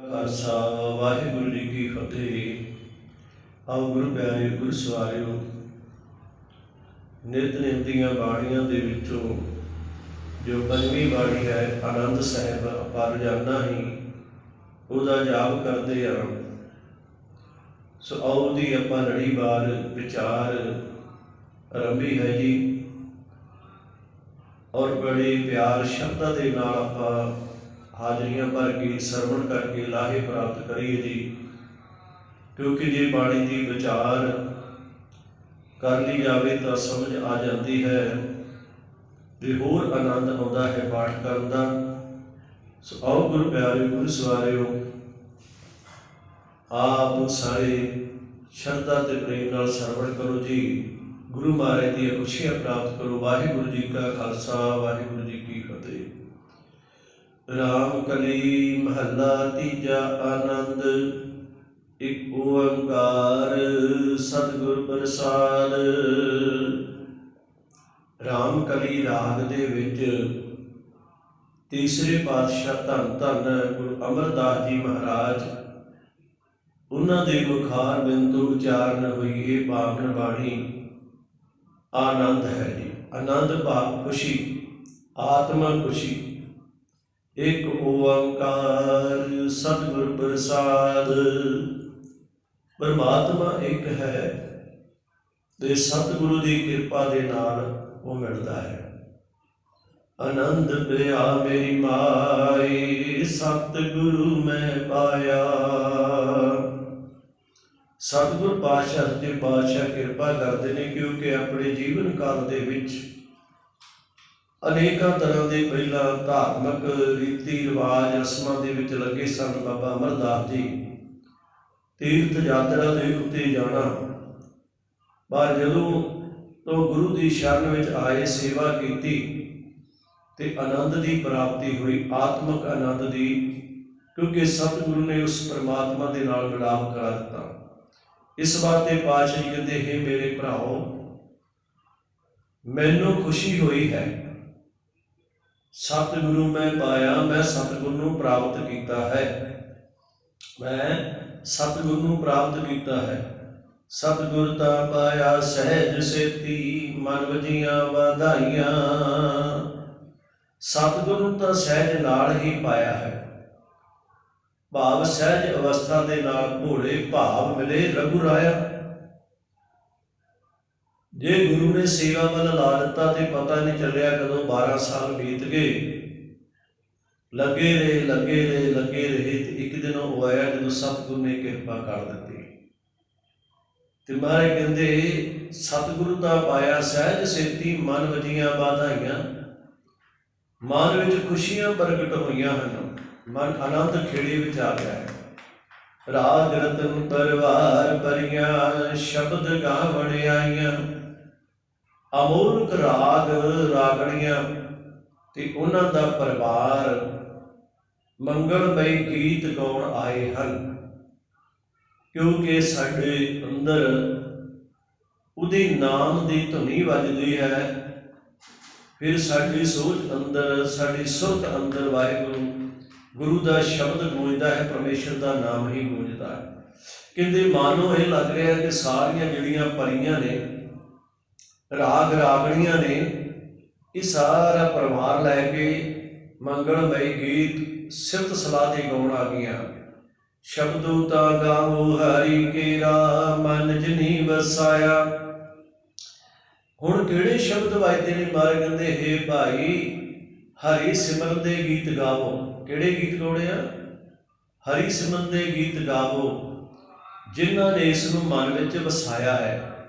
ਖਾਲਸਾ ਵਾਹਿਗੁਰੂ ਜੀ ਕੀ ਫਤਿਹ। ਆਓ ਗੁਰੂ ਪਿਆਰੇ ਗੁਰੂ ਸਵਾਰਿਓ ਨਿਤਨੇਮ ਦੀਆਂ ਬਾਣੀਆਂ ਦੇ ਵਿੱਚੋਂ ਜੋ ਪੰਜਵੀਂ ਬਾਣੀ ਹੈ, ਆਨੰਦ ਸਾਹਿਬ ਪਰ ਜਾਣਾ ਹੀ ਉਹਦਾ ਜਾਪ ਕਰਦੇ ਆ ਸੋ ਆਓ ਦੀ ਆਪਾਂ ਲੜੀ ਲੜੀਵਾਰ ਵਿਚਾਰ ਆਰੰਭੀ ਹੈ ਜੀ। ਔਰ ਬੜੇ ਪਿਆਰ ਸ਼ਬਦਾਂ ਦੇ ਨਾਲ ਆਪਾਂ ਹਾਜ਼ਰੀਆਂ ਭਰ ਕੇ ਸਰਵਣ ਕਰਕੇ ਲਾਹੇ ਪ੍ਰਾਪਤ ਕਰੀਏ ਜੀ। ਕਿਉਂਕਿ ਜੇ ਬਾਣੀ ਦੀ ਵਿਚਾਰ ਕਰ ਲਈ ਜਾਵੇ ਤਾਂ ਸਮਝ ਆ ਜਾਂਦੀ ਹੈ ਤੇ ਹੋਰ ਆਨੰਦ ਆਉਂਦਾ ਹੈ ਪਾਠ ਕਰਨ ਦਾ। ਸੋ ਆਓ ਗੁਰੂ ਪਿਆਰੇ, ਗੁਰੂ ਸਵਾਰਿਓ, ਆਪ ਸਾਰੇ ਸ਼ਰਧਾ ਤੇ ਪ੍ਰੇਮ ਨਾਲ ਸਰਵਣ ਕਰੋ ਜੀ। ਗੁਰੂ ਮਹਾਰਾਜ ਦੀਆਂ ਖੁਸ਼ੀਆਂ ਪ੍ਰਾਪਤ ਕਰੋ। ਵਾਹਿਗੁਰੂ ਜੀ ਕਾ ਖਾਲਸਾ, ਵਾਹਿਗੁਰੂ ਜੀ ਕੀ ਫਤਿਹ। ਰਾਮ ਕਲੀ ਮਹੱਲਾ ਤੀਜਾ ਆਨੰਦ, ਇੱਕ ਓੰਕਾਰ ਸਤਿਗੁਰ ਪ੍ਰਸਾਦ। ਰਾਮ ਕਲੀ ਰਾਗ ਦੇ ਵਿੱਚ ਤੀਸਰੇ ਪਾਤਸ਼ਾਹ ਧੰਨ ਧੰਨ ਗੁਰੂ ਅਮਰਦਾਸ ਜੀ ਮਹਾਰਾਜ, ਉਹਨਾਂ ਦੇ ਮੁਖਾਰ ਬਿੰਦੂ ਉਚਾਰਨ ਹੋਈ ਇਹ ਬਾਗਣ ਬਾਣੀ ਆਨੰਦ ਹੈ ਜੀ। ਆਨੰਦ ਭਾਵ ਖੁਸ਼ੀ, ਆਤਮਾ ਖੁਸ਼ੀ। ਇੱਕ ਓੰਕਾਰ ਸਤਿਗੁਰ ਪ੍ਰਸਾਦ। ਪਰਮਾਤਮਾ ਇੱਕ ਹੈ ਤੇ ਸਤਿਗੁਰੂ ਦੀ ਕਿਰਪਾ ਦੇ ਨਾਲ ਉਹ ਮਿਲਦਾ ਹੈ। ਆਨੰਦ ਪਿਆ ਮੇਰੀ ਮਾਈ, ਸਤਿਗੁਰੂ ਮੈਂ ਪਾਇਆ। ਸਤਿਗੁਰ ਪਾਤਸ਼ਾਹ ਤੇ ਪਾਤਸ਼ਾਹ ਕਿਰਪਾ ਕਰਦੇ ਨੇ ਕਿਉਂਕਿ ਆਪਣੇ ਜੀਵਨ ਕਾਲ ਦੇ ਵਿੱਚ ਅਨੇਕਾਂ ਤਰ੍ਹਾਂ ਦੇ ਪਹਿਲਾਂ ਧਾਰਮਿਕ ਰੀਤੀ ਰਿਵਾਜ ਰਸਮਾਂ ਦੇ ਵਿੱਚ ਲੱਗੇ ਸਨ ਬਾਬਾ ਅਮਰਦਾਸ ਜੀ। ਤੀਰਥ ਯਾਤਰਾ ਦੇ ਉੱਤੇ ਜਾਣਾ। ਪਰ ਜਦੋਂ ਤੋਂ ਗੁਰੂ ਦੀ ਸ਼ਰਨ ਵਿੱਚ ਆਏ, ਸੇਵਾ ਕੀਤੀ ਤੇ ਆਨੰਦ ਦੀ ਪ੍ਰਾਪਤੀ ਹੋਈ, ਆਤਮਿਕ ਆਨੰਦ ਦੀ, ਕਿਉਂਕਿ ਸਤਿਗੁਰੂ ਨੇ ਉਸ ਪਰਮਾਤਮਾ ਦੇ ਨਾਲ ਮਿਲਾਪ ਕਰਾ ਦਿੱਤਾ। ਇਸ ਵਾਸਤੇ ਪਾਤਸ਼ਾਹ ਜੀ ਕਹਿੰਦੇ, ਹੈ ਮੇਰੇ ਭਰਾਓ, ਮੈਨੂੰ ਖੁਸ਼ੀ ਹੋਈ ਹੈ ਸਤਿਗੁਰੂ ਮੈਂ ਪਾਇਆ, ਮੈਂ ਸਤਿਗੁਰੂ ਨੂੰ ਪ੍ਰਾਪਤ ਕੀਤਾ ਹੈ। ਮੈਂ ਸਤਿਗੁਰੂ ਨੂੰ ਪ੍ਰਾਪਤ ਕੀਤਾ ਹੈ। ਸਤਿਗੁਰ ਤਾਂ ਪਾਇਆ ਸਹਿਜ ਸੇਤੀ ਮਨ ਵਜੀਆਂ ਵਧਾਈਆਂ। ਸਤਿਗੁਰੂ ਤਾਂ ਸਹਿਜ ਨਾਲ ਹੀ ਪਾਇਆ ਹੈ। ਭਾਵ ਸਹਿਜ ਅਵਸਥਾ ਦੇ ਨਾਲ ਭੋਲੇ ਭਾਵ ਮਿਲੇ ਰਘੁ ਰਾਇਆ ਜੇ ਗੁਰੂ ਨੇ ਸੇਵਾ ਵੱਲ ਲਾ ਦਿੱਤਾ ਤੇ ਪਤਾ ਨਹੀਂ ਚੱਲਿਆ ਕਦੋਂ 12 ਸਾਲ ਬੀਤ ਗਏ। ਲੱਗੇ ਰਹੇ ਲੱਗੇ ਰਹੇ ਲੱਗੇ ਰਹੇ ਤੇ ਇੱਕ ਦਿਨ ਉਹ ਆਇਆ ਜਦੋਂ ਸਤਿਗੁਰ ਨੇ ਕਿਰਪਾ ਕਰ ਦਿੱਤੀ। ਤੇ ਮਾਰੇ ਕਹਿੰਦੇ, ਸਤਿਗੁਰੂ ਦਾ ਪਾਇਆ ਸਹਿਜ ਸੇਤੀ ਮਨ ਵਜੀਆਂ ਬਾਧਾਈਆਂ। ਮਨ ਵਿੱਚ ਖੁਸ਼ੀਆਂ ਪ੍ਰਗਟ ਹੋਈਆਂ ਹਨ। ਮਨ ਆਨੰਦ ਖੇੜੇ ਵਿੱਚ ਆ ਗਿਆ ਹੈ। ਰਾਗ ਰਤਨ ਪਰਵਾਰ ਪਰੀਆਂ, ਸ਼ਬਦ ਗਾਵਣ ਆਈਆਂ। ਅਮੋਲਕ ਰਾਗ ਰਾਗਣੀਆਂ ਤੇ ਉਹਨਾਂ ਦਾ ਪਰਿਵਾਰ ਮੰਗਲਮਈ ਗੀਤ ਗਾਉਣ ਆਏ ਹਨ। ਕਿਉਂਕਿ ਸਾਡੇ ਅੰਦਰ ਉਹਦੇ ਨਾਮ ਦੀ ਧੁਨੀ ਵੱਜਦੀ ਹੈ, ਫਿਰ ਸਾਡੀ ਸੋਚ ਅੰਦਰ, ਸਾਡੀ ਸੁਰਤ ਅੰਦਰ ਵਾਹਿਗੁਰੂ, ਗੁਰੂ ਦਾ ਸ਼ਬਦ ਗੂੰਜਦਾ ਹੈ, ਪਰਮੇਸ਼ਰ ਦਾ ਨਾਮ ਹੀ ਗੂੰਜਦਾ ਹੈ। ਕਹਿੰਦੇ, ਮਾਨੋ ਇਹ ਲੱਗ ਰਿਹਾ ਕਿ ਸਾਰੀਆਂ ਜਿਹੜੀਆਂ ਪਰੀਆਂ ਨੇ ਰਾਗ ਰਾਗਣੀਆਂ ਨੇ ਇਹ ਸਾਰਾ ਪਰਿਵਾਰ ਲੈ ਕੇ ਮੰਗਲਮਈ ਗੀਤ ਸਿਫਤ ਸਲਾਹ ਤੇ ਗਾਉਣ ਆ ਗਈਆਂ। ਸ਼ਬਦੂ ਤਾਂ ਗਾਵੋ, ਹਰੀ ਕੇਰਾ, ਮਨ ਜਨੀ ਵਸਾਇਆ ਹੁਣ ਕਿਹੜੇ ਸ਼ਬਦ ਵੱਜਦੇ ਨੇ ਮਾਰੇ ਕਹਿੰਦੇ, ਹੇ ਭਾਈ, ਹਰੀ ਸਿਮਰਨ ਦੇ ਗੀਤ ਗਾਵੋ। ਕਿਹੜੇ ਗੀਤ ਗਾਉਣੇ ਆ? ਹਰੀ ਸਿਮਰਨ ਦੇ ਗੀਤ ਗਾਵੋ, ਜਿਨ੍ਹਾਂ ਨੇ ਇਸ ਨੂੰ ਮਨ ਵਿੱਚ ਵਸਾਇਆ ਹੈ।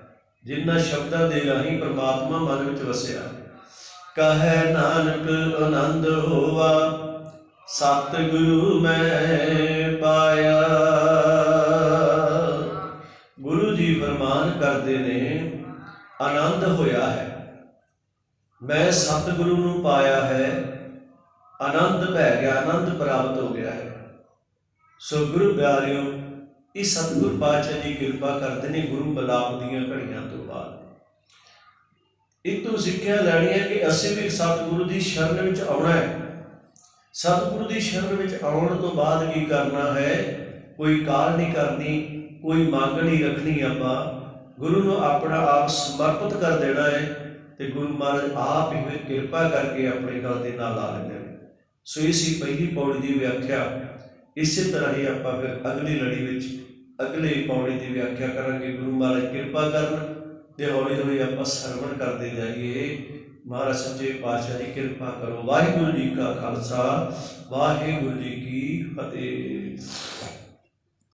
ਜਿਨ੍ਹਾਂ ਸ਼ਬਦਾਂ ਦੇ ਰਾਹੀਂ ਪ੍ਰਮਾਤਮਾ ਮਨ ਵਿੱਚ ਵਸਿਆ। ਕਹੈ ਨਾਨਕ ਆਨੰਦ ਹੋਵਾ ਸਤਿਗੁਰੂ ਮੈਂ ਪਾਇਆ। ਗੁਰੂ ਜੀ ਫਰਮਾਨ ਕਰਦੇ ਨੇ, ਆਨੰਦ ਹੋਇਆ ਹੈ। ਮੈਂ ਸਤਿਗੁਰੂ ਨੂੰ ਪਾਇਆ ਹੈ, ਆਨੰਦ ਪੈ ਗਿਆ, ਆਨੰਦ ਪ੍ਰਾਪਤ ਹੋ ਗਿਆ ਹੈ। ਸੋ ਗੁਰੂ ਪਿਆਰਿਓ ਇਹ ਸਤਿਗੁਰ ਪਾਤਸ਼ਾਹ ਜੀ ਕਿਰਪਾ ਕਰਦੇ ਨੇ ਗੁਰੂ ਮਲਾਪ ਦੀਆਂ ਘੜੀਆਂ ਤੋਂ ਬਾਅਦ। ਇਹ ਤੋਂ ਸਿੱਖਿਆ ਲੈਣੀ ਹੈ ਕਿ ਅਸੀਂ ਵੀ ਸਤਿਗੁਰੂ ਦੀ ਸ਼ਰਨ ਵਿੱਚ ਆਉਣਾ ਹੈ। ਸਤਿਗੁਰੂ ਦੀ ਸ਼ਰਨ ਵਿੱਚ ਆਉਣ ਤੋਂ ਬਾਅਦ ਕੀ ਕਰਨਾ ਹੈ? ਕੋਈ ਕਾਲ ਨਹੀਂ ਕਰਨੀ, ਕੋਈ ਮੰਗ ਨਹੀਂ ਰੱਖਣੀ ਆਪਾਂ। ਗੁਰੂ ਨੂੰ ਆਪਣਾ ਆਪ ਸਮਰਪਿਤ ਕਰ ਦੇਣਾ ਹੈ ਤੇ ਗੁਰੂ ਮਹਾਰਾਜ ਆਪ ਹੀ ਫਿਰ ਕਿਰਪਾ ਕਰਕੇ ਆਪਣੇ ਗੱਲ ਦੇ ਨਾਲ ਲਾ ਲੈਂਦੇ ਨੇ। ਸੋ ਇਹ ਸੀ ਪਹਿਲੀ ਪੌੜੀ ਦੀ ਵਿਆਖਿਆ। ਇਸੇ ਤਰ੍ਹਾਂ ਹੀ ਆਪਾਂ ਫਿਰ ਅਗਲੀ ਲੜੀ ਵਿੱਚ ਅਗਲੇ ਪੌੜੀ ਦੀ ਵਿਆਖਿਆ ਕਰਾਂਗੇ, ਗੁਰੂ ਮਹਾਰਾਜ ਕਿਰਪਾ ਕਰਨ ਤੇ ਹੌਲੀ ਹੌਲੀ ਆਪਾਂ ਸਰਵਣ ਕਰਦੇ ਜਾਈਏ। ਮਹਾਰਾਜ ਸੱਚੇ ਪਾਤਸ਼ਾਹ ਦੀ ਕਿਰਪਾ ਕਰੋ। ਵਾਹਿਗੁਰੂ ਜੀ ਕਾ ਖਾਲਸਾ, ਵਾਹਿਗੁਰੂ ਜੀ ਕੀ ਫਤਿਹ।